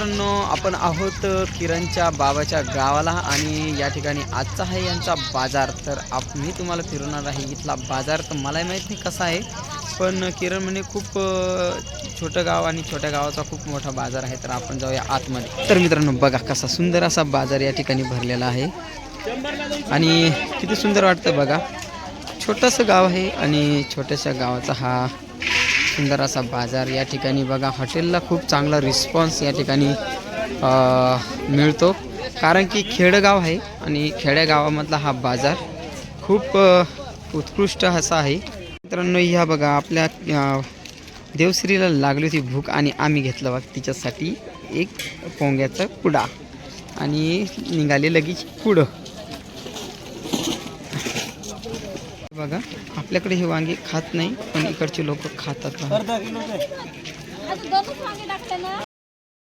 मित्रांनो आपण आहोत किरणच्या बाबाच्या गावाला आणि या ठिकाणी आजचा आहे यांचा बाजार. तर आप मी तुम्हाला फिरवणार आहे इथला बाजार. तर मलाही माहीत नाही कसा आहे पण किरण म्हणजे खूप छोटं गाव आणि छोट्या गावाचा खूप मोठा बाजार आहे. तर आपण जाऊया आतमध्ये. तर मित्रांनो बघा कसा सुंदर असा बाजार या ठिकाणी भरलेला आहे. आणि किती सुंदर वाटतं बघा. छोटंसं गाव आहे आणि छोट्याशा गावाचा हा सुंदर असा बाजार या ठिकाणी बघा. हॉटेलला खूप चांगला रिस्पॉन्स या ठिकाणी मिळतो. कारण की खेडगाव आहे आणि खेड्यागावामधला हा बाजार खूप उत्कृष्ट असा आहे. मित्रांनो ह्या बघा आपल्या देवश्रीला लागली होती भूक आणि आम्ही घेतलं बघ. तिच्यासाठी एक पोंग्याचा कुडा आणि निघाले लगेच पुढं. बघा आपल्याकडे हे वांगे खात नाही पण इकडचे लोक खातात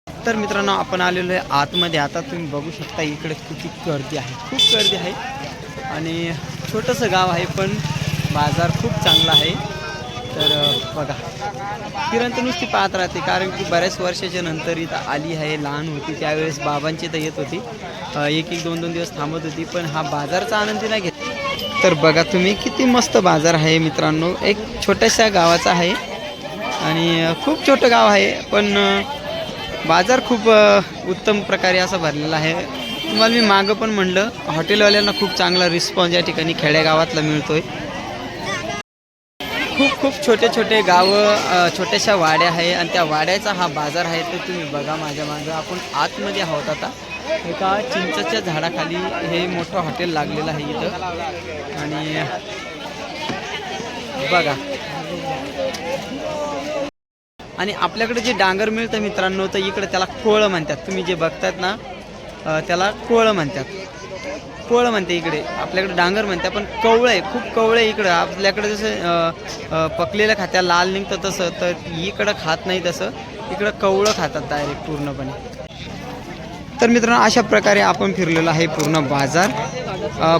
तर मित्रांनो आपण आलेलो आहे आतमध्ये. आता तुम्ही बघू शकता इकडे किती गर्दी आहे. खूप गर्दी आहे. आणि छोटंसं गाव आहे पण बाजार खूप चांगला आहे. तर बघा. किरण तर नुसती पाहत राहते कारण की बऱ्याच वर्षाच्या नंतर इथं आली आहे लहान होती. त्यावेळेस बाबांची तर येत होती. एक एक दोन दोन दिवस थांबत होती पण हा बाजारचा आनंद नाही घेत. तर बघा तुम्ही किती मस्त बाजार आहे मित्रांनो. एक छोट्याशा गावाचा आहे. आणि खूप छोटं गाव आहे पण बाजार खूप उत्तम प्रकारे असा भरलेला आहे. तुम्हाला मी मागं पण म्हणलं हॉटेलवाल्यांना खूप चांगला रिस्पॉन्स या ठिकाणी खेडेगावातला आहे खूप खूप छोटे छोटे गावं छोट्याशा वाड्या आहे आणि त्या वाड्याचा हा बाजार आहे तर तुम्ही बघा माझ्या मागं. आपण आतमध्ये आहोत आता. एका चिंचाच्या झाडाखाली हे मोठं हॉटेल लागलेलं आहे इथं. आणि बघा. आणि आपल्याकडे जे डांगर मिळतं मित्रांनो तर इकडे त्याला कोळं म्हणतात. तुम्ही जे बघतात ना त्याला कोळं म्हणतात. कोळं म्हणते इकडे. आपल्याकडे डांगर म्हणतात पण कवळं आहे खूप कवळं आहे इकडं. आपल्याकडे जसं पकलेलं खात्या लाल निघतं तसं तर इकडं खात नाही तसं. इकडं कवळं खातात डायरेक्ट पूर्णपणे. तर मित्रांनो अशा प्रकारे आपण फिरलेलो आहे पूर्ण बाजार.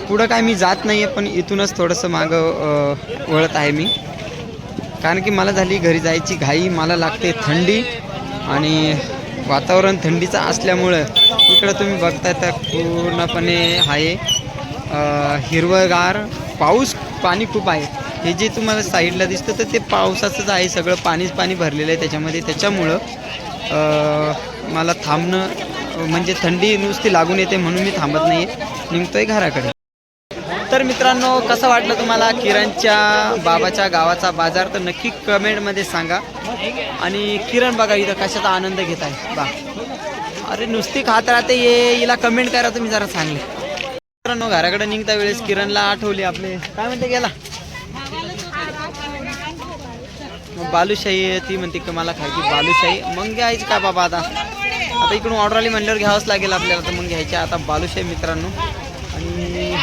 पुढं काय मी जात नाही आहे पण इथूनच थोडंसं मागं वळत आहे मी. कारण की मला झाली घरी जायची घाई मला लागते थंडी आणि वातावरण थंडीचं असल्यामुळं इकडं तुम्ही बघताय तर पूर्णपणे आहे. हिरवगार हिरवंगार पाऊस पाणी खूप आहे. हे जे तुम्हाला साईडला दिसतं तर ते पावसाचंच आहे. सगळं पाणीच पाणी भरलेलं आहे त्याच्यामध्ये. त्याच्यामुळं मला थांबणं म्हणजे थंडी नुसती लागून येते म्हणून मी थांबत नाही आहे निघतोय घराकडे. तर मित्रांनो कसं वाटलं तुम्हाला किरणच्या बाबाच्या गावाचा बाजार? तर नक्की कमेंटमध्ये सांगा. आणि किरण बघा इथं कशाचा आनंद घेत आहे. बा. अरे नुसती खात राहते ये. हिला कमेंट करा तुम्ही जरा सांगले मित्रांनो घराकडे निघता वेळेस किरणला आठवली आपले. काय म्हणते गेला? बालुशाही ती म्हणते की मला खायची बालुशाही. मग घ्यायची का बाबा आता? आता इकडून ऑर्डर आली म्हणल्यावर घ्यावंच लागेल आपल्याला तर मग घ्यायची. आता बालुशाही मित्रांनो. आणि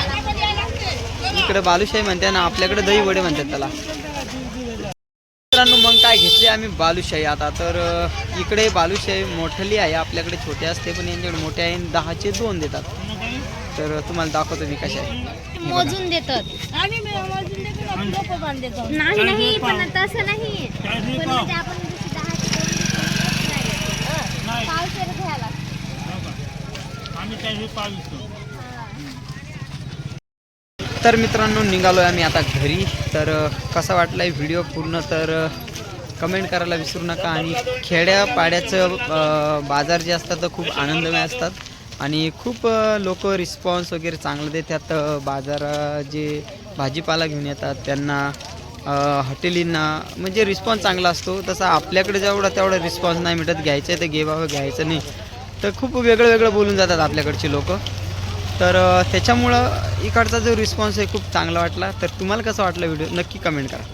इकडे बालुशाही म्हणते ना आपल्याकडे दही वडे म्हणतात त्याला. मित्रांनो मग काय घेतली आम्ही बालुशाही? आता तर इकडे बालुशाही मोठली आहे आपल्याकडे छोटे असते पण यांच्याकडे मोठे आहे आणि दहाचे दोन देतात. तर तुम्हाला दाखवतो मी कशा आहे मोजून देतात. आम्ही मोजून देतो नाही नाही पण तसं नाही पण म्हणजे आपण जशी दहाची दोन घेतो, नाही. पावशेर घ्यायला तर मित्रांनो निघालो आहे आम्ही आता घरी. तर कसा वाटला आहे व्हिडिओ पूर्ण? तर कमेंट करायला विसरू नका. आणि खेड्यापाड्याचं बाजार जे असतात तर खूप आनंदमय असतात. आणि खूप लोक रिस्पॉन्स वगैरे चांगलं देतात. बाजार जे भाजीपाला घेऊन येतात त्यांना हॉटेलींना म्हणजे रिस्पॉन्स चांगला असतो. तसा आपल्याकडे जेवढा तेवढा रिस्पॉन्स नाही मिळत. घ्यायचं आहे तर घे बाबा घ्यायचं नाही. तर खूप वेगळं वेगळं बोलून जातात आपल्याकडचे लोक. तर त्याच्यामुळं इकडचा जो रिस्पॉन्स आहे खूप चांगला वाटला. तर तुम्हाला कसं वाटलं व्हिडिओ नक्की कमेंट करा.